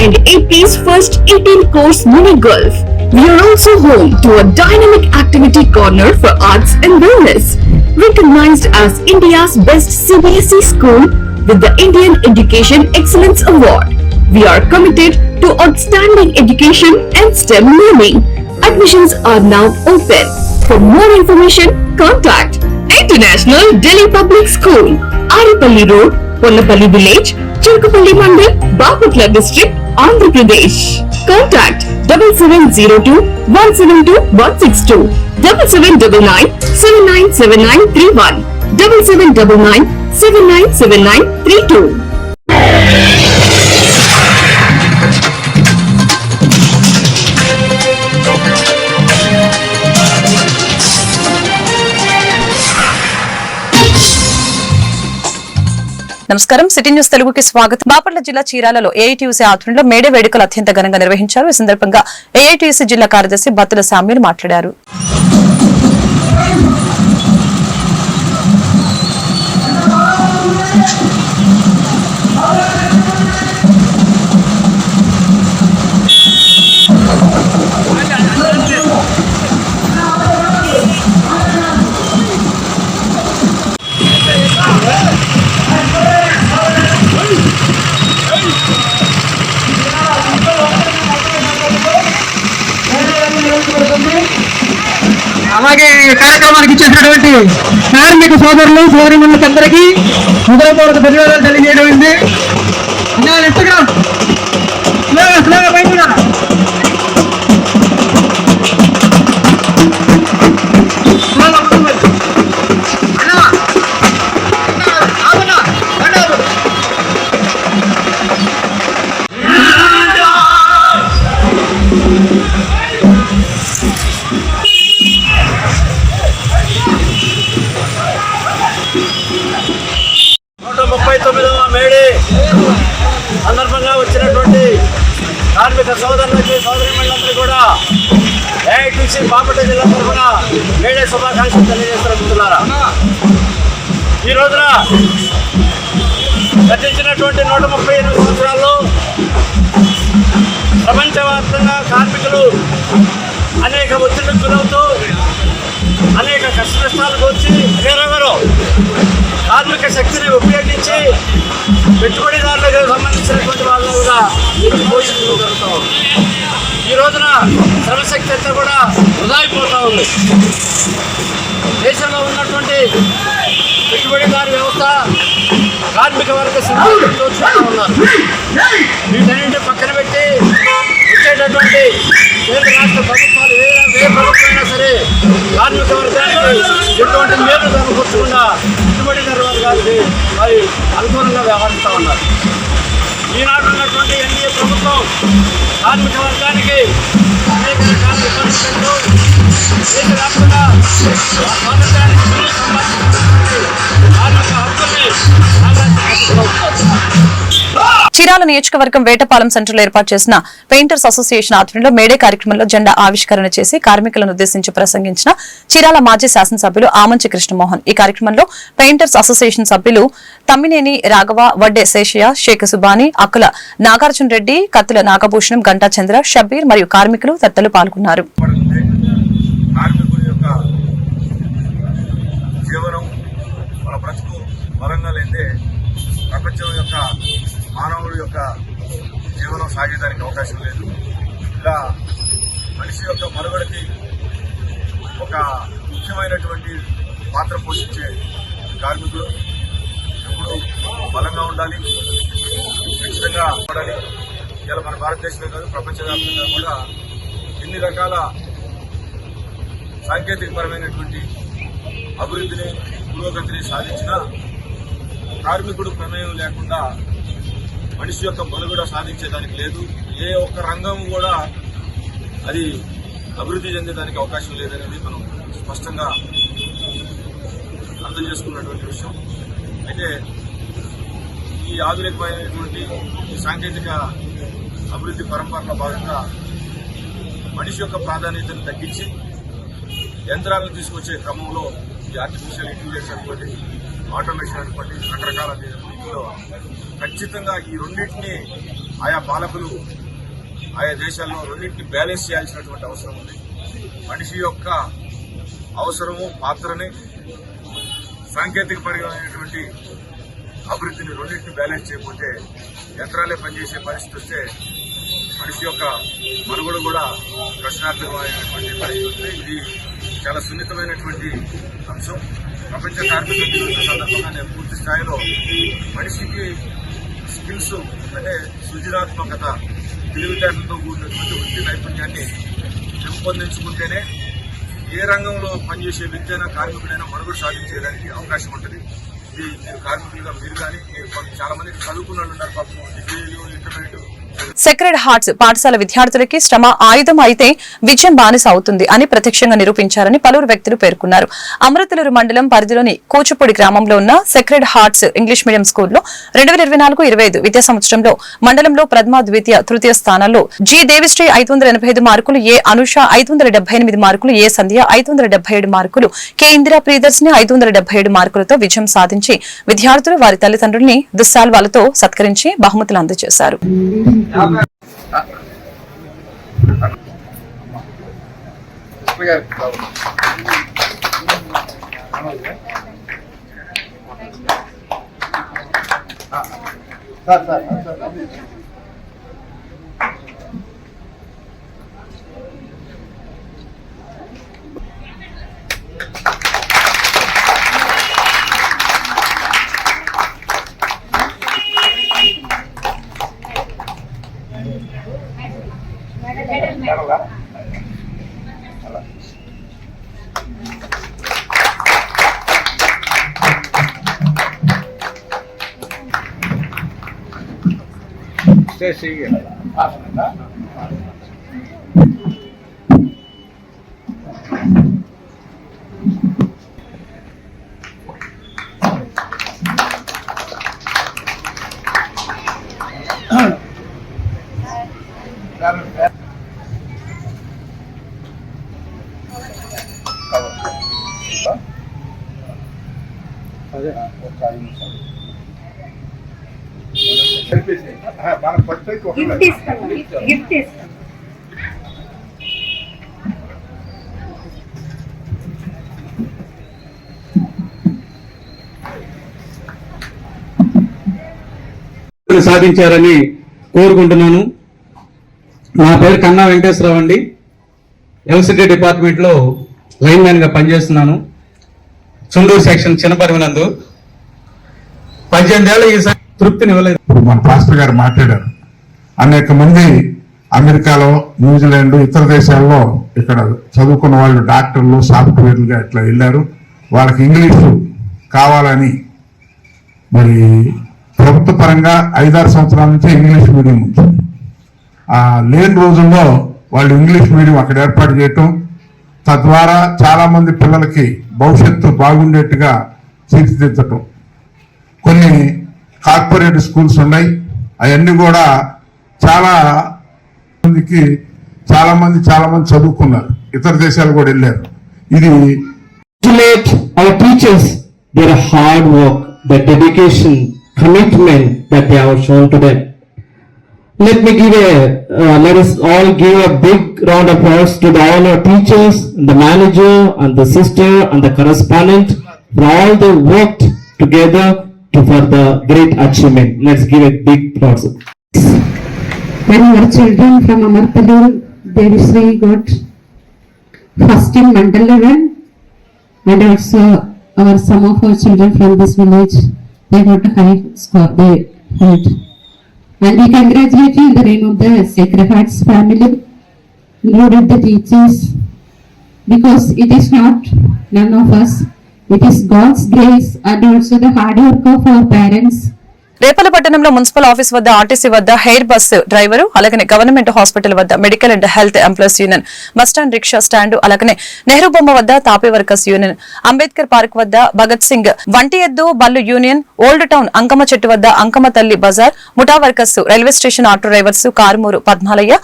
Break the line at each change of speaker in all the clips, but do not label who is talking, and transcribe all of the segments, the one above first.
and AP's first 18-course mini golf. We are also home to a dynamic activity corner for arts and wellness, recognized as India's best CBSE school with the Indian Education Excellence Award. We are committed to outstanding education and STEM learning. Admissions are now open. For more information, contact International Delhi Public School, Aripalli Road, Ponnapalli Village, Chirkupalli Mandal, Bapatla District, Andhra Pradesh. Contact 7702-172-162, 7799-797931,
నమస్కారం. City news తెలుగుకి స్వాగతం. బాపట్ల జిల్లా చీరాలలో AITUC ఆధ్వర్యంలో May Day వేడుకలు అత్యంత ఘనంగా నిర్వహించారు. ఈ సందర్భంగా ఏఐటీయూసీ జిల్లా కార్యదర్శి బత్తుల సామ్యులు మాట్లాడారు.
కార్యక్రమానికి ఇచ్చేసినటువంటి కార్మిక సోదరులు సోదరిమణులకు అందరికీ హృదయపూర్వక ధన్యవాదాలు తెలియజేయడం
ప్రజలు అనేక ఒత్తిడికి గురవుతూ అనేక కష్ట నష్టాలకు వచ్చి వేరెవరో కార్మిక శక్తిని ఉపయోగించి పెట్టుబడిదారులకు సంబంధించినటువంటి వాళ్ళు కూడా పోషించడం జరుగుతూ ఉంది ఈ రోజున శ్రమశక్తి అంతా కూడా వృధా అయిపోతూ ఉంది. దేశంలో ఉన్నటువంటి పెట్టుబడిదారు వ్యవస్థ కార్మిక వర్గ సిద్ధాంతంతో చూస్తూ ఉన్నారు. వీటన్నింటి పక్కన పెట్టి కేంద్ర రాష్ట్ర ప్రభుత్వాలు ఏ ఏ ప్రభుత్వమైనా సరే కార్మిక వర్గానికి ఎటువంటి మేలు సమకూర్చకుండా పెట్టుబడిదారు వర్గానికి మరి అనుకూలంగా వ్యవహరిస్తూ ఉన్నారు. ఈనాడు ఉన్నటువంటి ఎన్డీఏ ప్రభుత్వం కార్మిక వర్గానికి అనేక రకాల ఇబ్బందులు పెడుతూ దేశవ్యాప్తంగా స్వాతంత్రానికి సంబంధించినటువంటి కార్మిక హక్కుల్ని సామ్రాజ్యం
చీరాల నియోజకవర్గం వేటపాలెం సెంటర్లో ఏర్పాటు చేసిన పెయింటర్స్ అసోసియేషన్ ఆధ్వర్యంలో మేడే కార్యక్రమంలో జెండా ఆవిష్కరణ చేసి కార్మికులను ఉద్దేశించి ప్రసంగించిన చీరాల మాజీ శాసనసభ్యులు ఆమంచి కృష్ణమోహన్. ఈ కార్యక్రమంలో పెయింటర్స్ అసోసియేషన్ సభ్యులు తమ్మినేని రాఘవ వడ్డే శేషయ్య షేక్ సుబాని అక్కుల నాగార్జున రెడ్డి కత్తుల నాగభూషణం గంటా చంద్ర షబ్బీర్ మరియు కార్మికులు తత్తలు పాల్గొన్నారు.
జీవనం మన పరంగా లేదే ప్రపంచం యొక్క మానవుడి యొక్క జీవనం సాగేదానికి అవకాశం లేదు. ఇలా మనిషి యొక్క మనుగడకి ఒక ముఖ్యమైనటువంటి పాత్ర పోషించే కార్మికులు ఎప్పుడు బలంగా ఉండాలి ఖచ్చితంగా ఉండాలి. ఇలా మన భారతదేశమే కాదు ప్రపంచవ్యాప్తంగా కూడా ఎన్ని రకాల సాంకేతికపరమైనటువంటి అభివృద్ధిని పురోగతిని సాధించిన కార్మికుడు ప్రమేయం లేకుండా మనిషి యొక్క మనుగడ సాధించేదానికి లేదు. ఏ ఒక్క రంగం కూడా అది అభివృద్ధి చెందేదానికి అవకాశం లేదనేది మనం స్పష్టంగా అర్థం చేసుకున్నటువంటి విషయం. అయితే ఈ ఆధునికమైనటువంటి ఈ సాంకేతిక అభివృద్ధి పరంపరలో భాగంగా మనిషి యొక్క ప్రాధాన్యతను తగ్గించి యంత్రాలను తీసుకొచ్చే క్రమంలో ఈ ఆర్టిఫిషియల్ ఇంటెలిజెన్స్ అనుకోండి ఆటోమేషన్ అనుకోండి రకరకాల వీటిలో ఖచ్చితంగా ఈ రెండింటిని ఆయా పాలకులు ఆయా దేశాల్లో రెండింటిని బ్యాలెన్స్ చేయాల్సినటువంటి అవసరం ఉంది. మనిషి యొక్క అవసరము పాత్రని సాంకేతికపరమైనటువంటి అభివృద్ధిని రెండింటిని బ్యాలెన్స్ చేయకపోతే యంత్రాలే పనిచేసే పరిస్థితి వస్తే మనిషి యొక్క మనుగడ కూడా ప్రశ్నార్థకమైనటువంటి పరిస్థితి ఇది చాలా సున్నితమైనటువంటి అంశం. ప్రపంచ కార్మిక దినోత్సవం సందర్భంగా నేను పూర్తి స్థాయిలో మనిషికి స్కిల్స్ అంటే సృజనాత్మకత తెలివితేటలతో కూడినటువంటి వృత్తి నైపుణ్యాన్ని పెంపొందించుకుంటేనే ఏ రంగంలో పనిచేసే వ్యక్తి అయినా కార్మికుడైనా మనుగడ సాధించేయడానికి అవకాశం ఉంటుంది. ఇది మీరు కార్మికులుగా మీరు కానీ మీరు చాలా మంది చదువుకున్న వాళ్ళు ఉన్నారు పాపం డిగ్రీలు ఇంటర్మీడియట్
సెక్రెడ్ హార్ట్స్ పాఠశాల విద్యార్థులకి శ్రమ ఆయుధం అయితే విజయం బానిస అవుతుంది అని ప్రత్యక్షంగా నిరూపించారని పలువురు వ్యక్తులు పేర్కొన్నారు. అమృతలూరు మండలం పరిధిలోని కూచిపూడి గ్రామంలో ఉన్న సెక్రెడ్ హార్ట్స్ ఇంగ్లీష్ మీడియం స్కూల్లో రెండు వేల ఇరవై నాలుగు ఇరవై ఐదు విద్యా సంవత్సరంలో మండలంలో ప్రథమ ద్వితీయ తృతీయ స్థానాల్లో జి దేవిశ్రీ ఐదు వందల ఎనభై ఐదు మార్కులు ఏ అనుష ఐదు వందల డెబ్బై ఎనిమిది మార్కులు ఏ సంధ్య ఐదు వందల డెబ్బై ఏడు మార్కులు కె ఇందిరా ప్రియదర్శిని ఐదు వందల డెబ్బై ఏడు మార్కులతో విజయం సాధించి విద్యార్థులు వారి తల్లిదండ్రుల్ని దుస్సాల్వాలతో సత్కరించి బహుమతులు అందజేశారు. Sir sir sir Esse aí. Passa.
Gift ఇస్తాను గిఫ్ట్ ఇస్తాను
సాధించారని కోరుకుంటున్నాను. నా పేరు కన్నా వెంకటేశ్వరరావు అండి. ఎలక్ట్రిసిటీ డిపార్ట్మెంట్లో లైన్ మ్యాన్గా పనిచేస్తున్నాను. చుండూరు సెక్షన్ చిన్నపరిమినందు పద్దెనిమిది ఏళ్ళ ఈ తృప్తిని ఇవ్వలేదు.
ఇప్పుడు మన పాస్టర్ గారు మాట్లాడారు. అనేక మంది అమెరికాలో న్యూజిలాండ్ ఇతర దేశాల్లో ఇక్కడ చదువుకున్న వాళ్ళు డాక్టర్లు సాఫ్ట్వేర్లుగా ఇట్లా వెళ్ళారు. వాళ్ళకి ఇంగ్లీషు కావాలని మరి ప్రభుత్వ పరంగా ఐదారు సంవత్సరాల నుంచి ఇంగ్లీష్ మీడియం ఉంది. ఆ లేని రోజుల్లో వాళ్ళు ఇంగ్లీష్ మీడియం అక్కడ ఏర్పాటు చేయటం తద్వారా చాలామంది పిల్లలకి భవిష్యత్తు బాగుండేట్టుగా తీర్చిదిద్దటం. కొన్ని కార్పొరేట్ స్కూల్స్ ఉన్నాయి. అవన్నీ కూడా చాలా మందికి చాలా మంది చాలా మంది చదువుకున్నారు ఇతర దేశాలు కూడా వెళ్ళారు ఇది
congratulate our teachers, their hard work, their dedication, commitment that they have shown to them. Let me give a, uh, let us all give a big round of applause to the, all our teachers, the manager and the sister and the correspondent for all they worked together to for the great achievement. Let's give a big applause.
When your children from Amarpalur, Devisri got first in mental level and also our some of our children from this village, they got a high score, they had. And we congratulate you in the name of the Sacred Hearts family, including the teachers, because it is not none of us, it is God's grace and also the hard work of our parents
Repalle పట్టణంలో municipal office వద్ద RTC వద్ద hire bus driver అలాగనే government hospital వద్ద medical and health employees union bus stand rickshaw stand అలాగనే నెహ్రూ బొమ్మ వద్ద తాపీ workers union Ambedkar park వద్ద భగత్ సింగ్ వంటి ఎద్దు బల్లు యూనియన్ ఓల్డ్ టౌన్ అంకమ్మ చెట్టు వద్ద అంకమ్మ తల్లి బజార్ ముఠా workers railway station auto drivers Karumuru Padmalaiah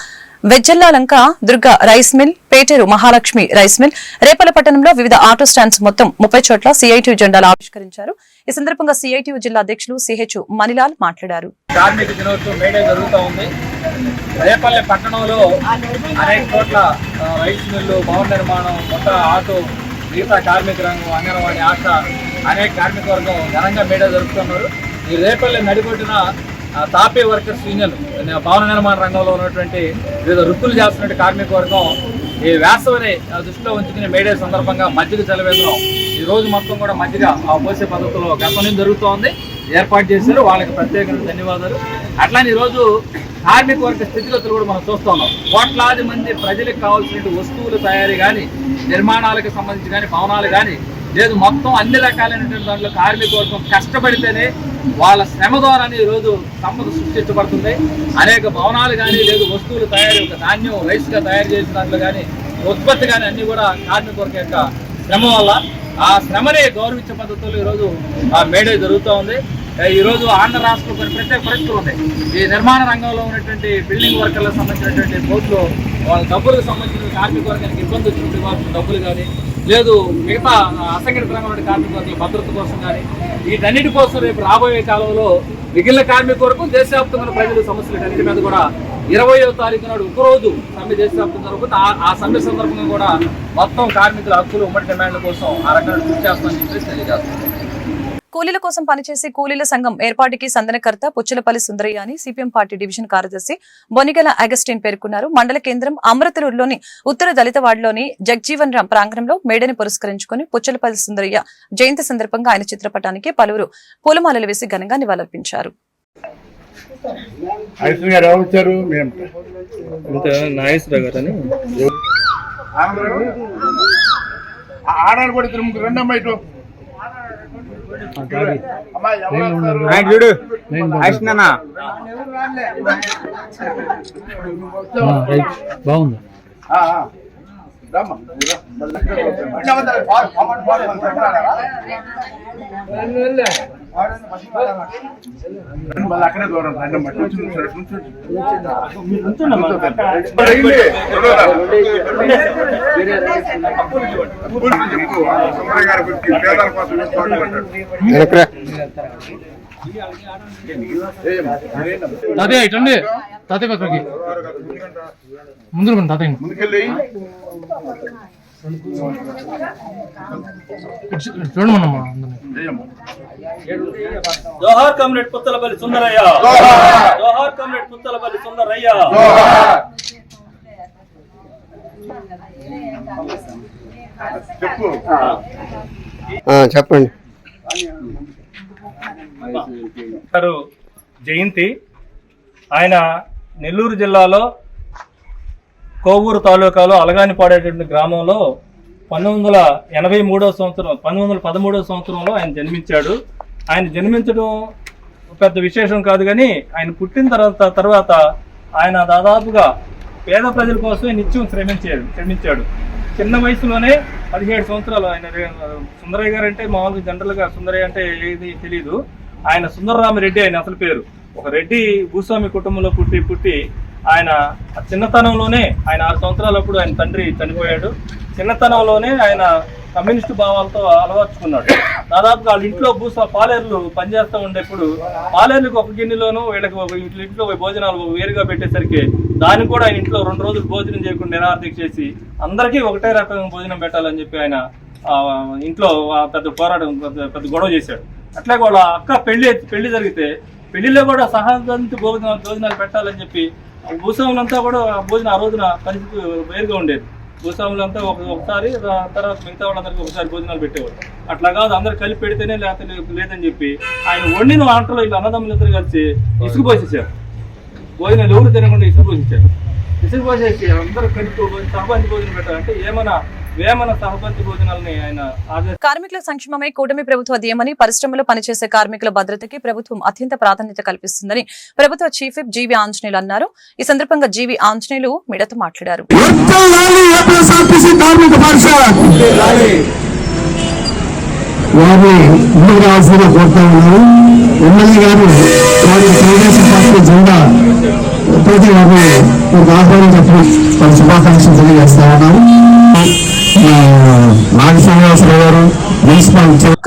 Vejjallalanka Durga rice mill Peteru Mahalakshmi rice mill. Repalle పట్టణంలో వివిధ ఆటో స్టాండ్స్ మొత్తం ముప్పై చోట్ల సిఐటి జెండాలు ఆవిష్కరించారు. ఈ సందర్భంగా సిఐటి జిల్లా అధ్యక్షులు సిహెచ్ మణిలాల్ మాట్లాడారు.
కార్మిక దినోత్సవం మేడే జరుగుతూ ఉంది. రేపల్లె పట్టణంలో అనేక చోట్ల రైస్ మిల్లు భవన నిర్మాణం కొత్త ఆటో మిగతా కార్మిక రంగం అంగన్వాడీ ఆశ అనేక కార్మిక వర్గం ఘనంగా మేడే జరుపుతున్నారు. ఈ రేపల్లె నడిబొడ్డున తాపే వర్కర్స్ యూనియన్ భవన నిర్మాణ రంగంలో ఉన్నటువంటి వివిధ వృత్తులు చేస్తున్నటువంటి కార్మిక వర్గం ఈ వేసవిని ఆ, దృష్టిలో ఉంచుకుని మేడే సందర్భంగా మజ్జిగ చలవేంద్రం ఈ రోజు మొత్తం కూడా మజ్జిగ ఆ పోసే పద్ధతిలో గతం జరుగుతోంది ఏర్పాటు చేశారు వాళ్ళకి ప్రత్యేకంగా ధన్యవాదాలు. అట్లానే ఈరోజు కార్మిక వర్గ స్థితిగతులు కూడా మనం చూస్తున్నాం. కోట్లాది మంది ప్రజలకు కావాల్సిన వస్తువుల తయారీ కానీ నిర్మాణాలకు సంబంధించి కానీ భవనాలు కానీ లేదు మొత్తం అన్ని రకాలైనటువంటి దాంట్లో కార్మిక వర్గం కష్టపడితేనే వాళ్ళ శ్రమ ద్వారానే ఈరోజు సంపద సృష్టించబడుతుంది. అనేక భవనాలు కానీ లేదు వస్తువులు తయారీ ఒక ధాన్యం రైస్గా తయారు చేసిన దాంట్లో కానీ ఉత్పత్తి కానీ అన్నీ కూడా కార్మిక వర్గం యొక్క శ్రమ వల్ల. ఆ శ్రమనే గౌరవించే పద్ధతుల్లో ఈరోజు ఆ మేడే జరుగుతూ ఉంది. ఈరోజు ఆంధ్ర రాష్ట్రంలో కొన్ని ప్రత్యేక పరిస్థితులు ఉన్నాయి. ఈ నిర్మాణ రంగంలో ఉన్నటువంటి బిల్డింగ్ వర్కర్లకు సంబంధించినటువంటి కోర్టులో వాళ్ళ డబ్బులకు సంబంధించిన కార్మిక వర్గానికి ఇబ్బంది వచ్చినటువంటి వాళ్ళకి డబ్బులు కానీ లేదు మిగతా అసంఘటిత రంగంలో కార్మిక భద్రత కోసం కానీ వీటన్నిటి కోసం రేపు రాబోయే కాలంలో మిగిలిన కార్మిక వరకు దేశవ్యాప్తంగా ప్రజల సమస్యలు అన్నిటి మీద కూడా ఇరవయో తారీఖు నాడు ఒకరోజు సమ్మె దేశవ్యాప్తం జరుగుతుంది. ఆ- సమ్మె సందర్భంగా కూడా మొత్తం కార్మికుల హక్కులు ఉమ్మడి డిమాండ్ల కోసం ఆ రకంగా కృషి చేస్తామని చెప్పేసి తెలియజేస్తాం
కూలీల కోసం పనిచేసే కూలీల సంఘం ఏర్పాటుకి సందనకర్త పుచ్చలపల్లి సుందరయ్య అని సిపిఎం పార్టీ డివిజన్ కార్యదర్శి బొనిగల అగస్టిన్ పేర్కొన్నారు. మండల కేంద్రం అమృతలూరులోని ఉత్తర దళిత వార్డులోని జగ్జీవన్ రామ్ ప్రాంగణంలో మేడని పురస్కరించుకుని పుచ్చలపల్లి సుందరయ్య జయంతి సందర్భంగా ఆయన చిత్రపటానికి పలువురు పూలమాలలు వేసి ఘనంగా నివాళులర్పించారు.
ఆడాడు కూడా ఇద్దరు ముగ్గురు రెండు అమ్మాయి ఇటు.
చూడు.
బాగుంది.
ఆ, ఆ. రమ్మా, అక్కడే దూరం.
తాతయ్య ఇటండి తాతయ్య పక్కకి. ముందు తాతయ్య
ముందుకెళ్ళి.
జోహార్ కమ్రేడ్ పుత్తలపల్లి సుందరయ్య. జోహార్! కమ్రేడ్ పుత్తలపల్లి సుందరయ్య.
చెప్పు.
చెప్పండి.
గారు జయంతి. ఆయన నెల్లూరు జిల్లాలో కోవూరు తాలూకాలో అలగానిపాడేటువంటి గ్రామంలో పంతొమ్మిది వందల ఎనభై మూడో సంవత్సరం పంతొమ్మిది వందల పదమూడవ సంవత్సరంలో ఆయన జన్మించాడు. ఆయన జన్మించడం పెద్ద విశేషం కాదు కానీ ఆయన పుట్టిన తర్వాత తర్వాత ఆయన దాదాపుగా పేద ప్రజల కోసమే నిత్యం శ్రమించాడు శ్రమించాడు. చిన్న వయసులోనే పదిహేడు సంవత్సరాలు ఆయన సుందరయ్య గారు అంటే మామూలుగా జనరల్గా సుందరయ్య అంటే ఏది తెలియదు ఆయన సుందరరామరెడ్డి ఆయన అసలు పేరు. ఒక రెడ్డి భూస్వామి కుటుంబంలో పుట్టి పుట్టి ఆయన చిన్నతనంలోనే ఆయన ఆరు సంవత్సరాలప్పుడు ఆయన తండ్రి చనిపోయాడు. చిన్నతనంలోనే ఆయన కమ్యూనిస్టు భావాలతో అలవర్చుకున్నాడు. దాదాపుగా వాళ్ళ ఇంట్లో భూసా పాలేర్లు పనిచేస్తూ ఉండేప్పుడు పాలేర్లకు ఒక గిన్నెలోనూ వీళ్ళకి ఒక ఇంట్లో భోజనాలు వేరుగా పెట్టేసరికి దానికి కూడా ఆయన ఇంట్లో రెండు రోజులు భోజనం చేయకుండా నిరార్థిక చేసి అందరికీ ఒకటే రకం భోజనం పెట్టాలని చెప్పి ఆయన ఇంట్లో పెద్ద పోరాటం పెద్ద పెద్ద గొడవ చేశాడు. అట్లాగే వాళ్ళ అక్క పెళ్ళి పెళ్ళి జరిగితే పెళ్ళిలో కూడా సహాయంతో భోజనాలు భోజనాలు పెట్టాలని చెప్పి భూస్వాములంతా కూడా భోజనం ఆ రోజున పరిస్థితి వేరుగా ఉండేది. భూస్వాములంతా ఒక ఒకసారి తర్వాత మిగతా వాళ్ళందరికీ ఒకసారి భోజనాలు పెట్టేవారు అట్లా కాదు అందరు కలిపి పెడితేనే లేకపోతే లేదని చెప్పి ఆయన వండిన వంటలో వీళ్ళు అన్నదమ్ములు ఇద్దరు కలిసి ఇసుకు పోసేసారు భోజనాలు ఎవరు తినకుండా ఇసుకుపోయించారు ఇసుకుపోసేసి అందరూ కలిపి సహబంతి భోజనం పెట్టాలంటే ఏమైనా వేమన సహబంతి భోజనాలని ఆయన ఆదేశ
కార్మికుల సంక్షేమమే కూటమి ప్రభుత్వ ధ్యేయమని పరిశ్రమలో పనిచేసే కార్మికుల భద్రతకి ప్రభుత్వం అత్యంత ప్రాధాన్యత కల్పిస్తుందని ప్రభుత్వ చీఫ్ విప్ జీవి ఆంజనేయులు అన్నారు. ఈ సందర్భంగా జీవి ఆంజనేయులు మీడియాతో మాట్లాడారు.
ఏపీఎస్ఆర్టీసీ కార్మిక పరిషత్. వారిని ముందుకు రావాల్సిందిగా కోరుతా ఉన్నాను ఎమ్మెల్యే గారు వారి తెలుగుదేశం పార్టీ జెండా ప్రతి వారిని మీకు ఆహ్వానం చెప్పి వారి శుభాకాంక్షలు తెలియజేస్తా ఉన్నాను గారు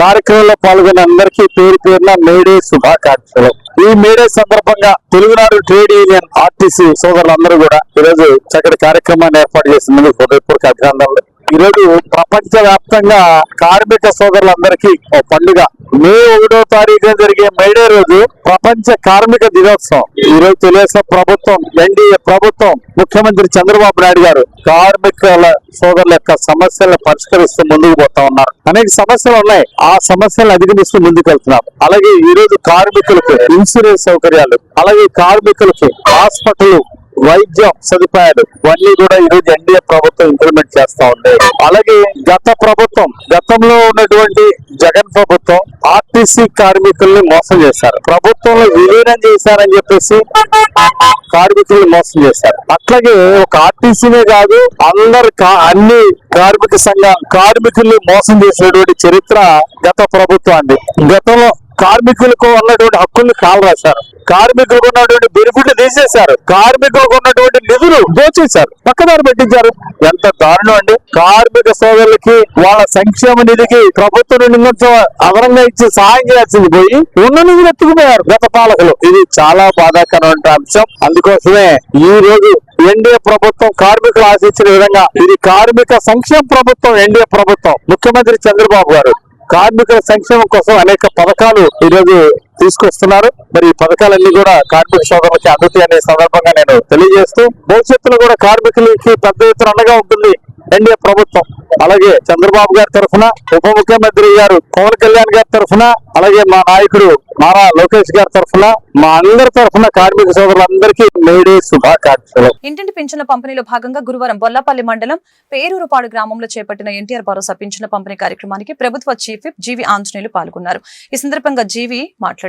కార్యక్రమంలో పాల్గొన్న అందరికీ పేరు పేరున మేడే శుభాకాంక్షలు. ఈ మేడే సందర్భంగా తెలుగునాడు ట్రేడ్ యూనియన్ ఆర్టీసీ సోదరులందరూ కూడా ఈరోజు చక్కటి కార్యక్రమాన్ని ఏర్పాటు చేసినందుకు హృదయపూర్వక అభినందనలు. ఈ రోజు ప్రపంచ వ్యాప్తంగా కార్మిక సోదరులందరికీ ఒక పండుగ. మే ఒకటో తారీఖున జరిగే మేడే రోజు ప్రపంచ కార్మిక దినోత్సవం. ఈ రోజు తెలుగుదేశం ప్రభుత్వం ఎన్డీఏ ప్రభుత్వం ముఖ్యమంత్రి చంద్రబాబు నాయుడు గారు కార్మికుల సోదరుల యొక్క సమస్యలను పరిష్కరిస్తూ ముందుకు పోతా ఉన్నారు. అనేక సమస్యలు ఉన్నాయి. ఆ సమస్యలను అధిగమిస్తూ ముందుకు వెళ్తున్నారు అలాగే ఈ రోజు కార్మికులకు ఇన్సూరెన్స్ సౌకర్యాలు అలాగే కార్మికులకు హాస్పిటల్ వైద్యం సదుపాయాలు ఇవన్నీ కూడా ఈరోజు ఎన్డీఏ ప్రభుత్వం ఇంప్లిమెంట్ చేస్తా ఉంది. అలాగే గత ప్రభుత్వం గతంలో ఉన్నటువంటి జగన్ ప్రభుత్వం ఆర్టీసీ కార్మికుల్ని మోసం చేశారు. ప్రభుత్వంలో విలీనం చేశారని చెప్పేసి కార్మికుల్ని మోసం చేశారు. అట్లాగే ఒక ఆర్టీసీనే కాదు అందరు అన్ని కార్మిక సంఘ కార్మికుల్ని మోసం చేసినటువంటి చరిత్ర గత ప్రభుత్వాన్ని గతంలో కార్మికులకు ఉన్నటువంటి హక్కుల్ని కాలు రాశారు కార్మికులకు ఉన్నటువంటి బెనిఫిట్లు తీసేశారు. కార్మికులకు ఉన్నటువంటి నిధులు దోచేశారు. పక్కదారి పెట్టించారు. ఎంత దారుణం అండి. కార్మిక సోదరులకి వాళ్ళ సంక్షేమ నిధికి ప్రభుత్వం నుండి కొంచెం అదనంగా ఇచ్చి సహాయం చేయాల్సింది పోయి ఉన్న నిధులు ఎత్తుకుపోయారు గత పాలకులు. ఇది చాలా బాధాకరమైన అంశం. అందుకోసమే ఈ రోజు ఎన్డీఏ ప్రభుత్వం కార్మికులు ఆశించిన విధంగా ఇది కార్మిక సంక్షేమ ప్రభుత్వం ఎన్డీఏ ప్రభుత్వం. ముఖ్యమంత్రి చంద్రబాబు గారు కార్మికుల సంక్షేమం కోసం అనేక పథకాలు ఈరోజు తీసుకొస్తున్నారు. మరి ఈ పథకాలన్నీ కూడా కార్మిక సోదరులకి అందుతాయి అనే సందర్భంగా నేను తెలియజేస్తూ భవిష్యత్తులో కూడా కార్మికులకి పెద్ద ఎత్తున అండగా ఉంటుంది ఎన్డీఏ ప్రభుత్వం. అలాగే చంద్రబాబు గారి తరఫున ఉప ముఖ్యమంత్రి గారు పవన్ కళ్యాణ్ గారి తరఫున అలాగే మా నాయకుడు నారా లోకేష్ గారి తరఫున మా అందరి తరఫున కార్మిక సోదరులందరికీ మేడే శుభాకాంక్షలు.
ఇంటింటి పింఛన్ల పంపిణీలో భాగంగా గురువారం బొల్లపల్లి మండలం పేరూరుపాడు గ్రామంలో చేపట్టిన ఎన్టీఆర్ భరోసా పింఛన్ల పంపిణీ కార్యక్రమానికి ప్రభుత్వ చీఫ్ విప్ జీవి ఆంజనేయులు పాల్గొన్నారు. ఈ సందర్భంగా జీవి మాట్లాడారు.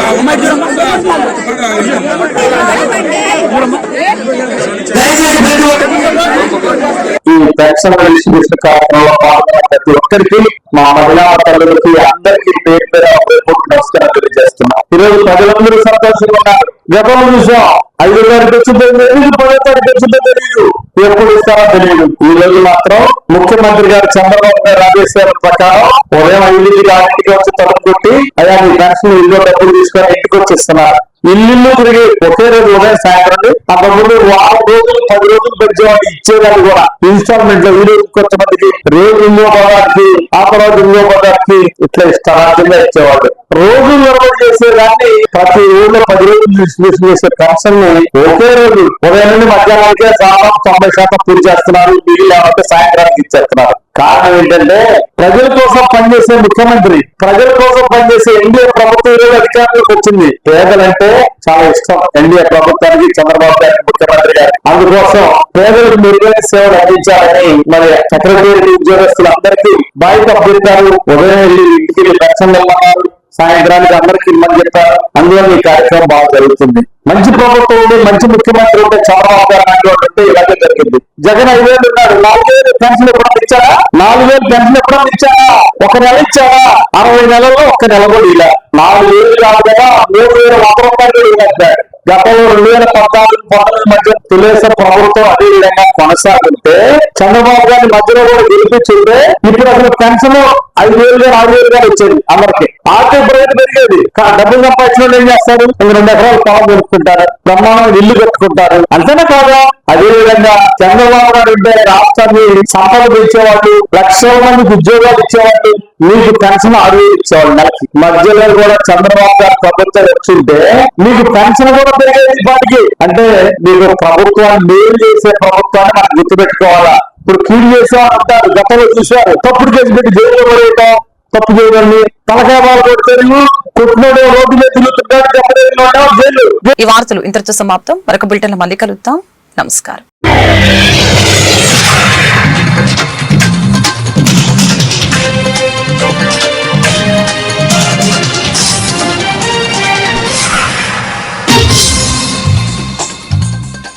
ఈ డిస్ట్రిబ్యూషన్ కార్యక్రమంలో పాల్గొన్న ప్రతి ఒక్కరికి మా మహిళా తల్లులకి అందరికీ పేరు పేరు నమస్కారం తెలియజేస్తున్నాం ఈరోజు ప్రజలందరూ సంతోషంగా ఉన్నారు గతంలో చూసాం ఐదు తారీఖు వచ్చిందో తెలియదు పదో తారీఖు వచ్చిందో తెలియదు ఎప్పుడు ఇస్తారో తెలియదు ఈ రోజు మాత్రం ముఖ్యమంత్రి గారు చంద్రబాబు గారు ఆదేశాల ప్రకారం ఉదయం ఐదింటికి ఆరింటికి వచ్చి తలుపు కొట్టి అయ్యా మీ పెన్షన్ ఇల్లు డబ్బులు తీసుకొని ఇంటికి వచ్చేస్తున్నారు. ఇల్లు తిరిగి ఒకే రోజు ఉదయం సాయంత్రం అంతకుముందు వారం రోజులు పది రోజులు పెంచేవాళ్ళు ఇచ్చేదాన్ని కూడా. ఇన్స్టాల్మెంట్లో వీడియో కొంతమందికి రోజు ఇంకో పదార్థి ఆ తర్వాత ఇంకో పదార్థి ఇట్లా ఇష్టారాజ్యంగా ఇచ్చేవాళ్ళు. రోజు నిర్వహణ చేసేదాన్ని ప్రతి ఊళ్ళో పది రోజులు డిస్ట్రిబ్యూషన్ చేసే పెన్షన్ని ఒకే రోజు ఉదయం నుండి మధ్యాహ్నానికే దాదాపు తొంభై శాతం పూర్తి చేస్తున్నారు మిగిలిన లేకపోతే సాయంత్రానికి ఇచ్చేస్తున్నారు. కారణం ఏంటంటే ప్రజల కోసం పనిచేసే ముఖ్యమంత్రి ప్రజల కోసం పనిచేసే ఎన్డీఏ ప్రభుత్వం ఈరోజు అధికారంలోకి వచ్చింది. పేదలంటే చాలా ఇష్టం. ఎన్డీఏ ప్రభుత్వానికి చంద్రబాబు గారికి ముఖ్యమంత్రి గారు. అందుకోసం పేదలకు మెరుగైన సేవలు అందించాలని మరి సెక్రటేరియట్ ఉద్యోగస్తులందరికీ బాధ్యత అభ్యర్థాలు ఉదయం వెళ్ళి ఇంటికి వెళ్ళి పెన్షన్లు సాయంత్రానికి అందరికి ఇమ్మని చెప్పారు. అందువల్ల ఈ కార్యక్రమం బాగా జరుగుతుంది. మంచి ప్రభుత్వం ఉండి మంచి ముఖ్యమంత్రి ఉంటే చంద్రబాబు గారు వాడు ఉంటే జరిగింది. జగన్ ఐదేళ్ళు ఉన్నాడు నాలుగేళ్ళు పెన్షన్ ఎప్పుడన్నా ఇచ్చారా? నాలుగేళ్ళు పెన్షన్ ఎప్పుడన్నా ఇచ్చారా? ఒక నెల ఇచ్చారా? అరవై నెలల్లో ఒక్క నెల కూడా ఇలా నాలుగు వేలు కాదు కదా మూడు వేల వంద రూపాయలు గతంలో రెండు వేల పద్నాలుగు పంతొమ్మిది మధ్య తెలుగుదేశం ప్రభుత్వం అదే విధంగా కొనసాగితే చంద్రబాబు గారి మధ్యలో కూడా గెలిపించుంటే ఇప్పుడు అసలు పెన్షన్ ఐదు వేలు గారు ఆరు వేలు గారు వచ్చేది అందరికి. ఆర్థిక ప్రగతి పెరిగేది డబ్బులు సంపాదించిన ఏం చేస్తారు? ఇంక రెండు ఎకరాలు పొలం కొనుక్కుంటారు బ్రహ్మాండం ఇల్లు కట్టుకుంటారు. అంతేనా కాదా? అదే విధంగా చంద్రబాబు గారు ఉంటే రాష్ట్రాన్ని సంపద పెంచేవాళ్ళు లక్షల మందికి ఉద్యోగాలు ఇచ్చేవాళ్ళు మీకు పెన్షన్ ఆరు వేలు ఇచ్చేవాళ్ళు నెలకి. మధ్యలో కూడా చంద్రబాబు గారు ప్రభుత్వం వచ్చింటే మీకు పెన్షన్ కూడా పెరిగేది వాటికి అంటే మీకు ప్రభుత్వాన్ని మేలు చేసే ప్రభుత్వాన్ని మనం గుర్తుపెట్టుకోవాలా? ఇప్పుడు కీడు అంటారు గతంలో చూసారు తప్పుడు చేసి పెట్టి జైల్లో పడేయటం తప్పు చేయడం తలకాయ బాగా కొడతారు రోడ్డు మీద
ఈ వార్తలు ఇంతటితో సమాప్తం. మరొక బిల్టన్ మళ్ళీ కలుద్దాం. నమస్కారం.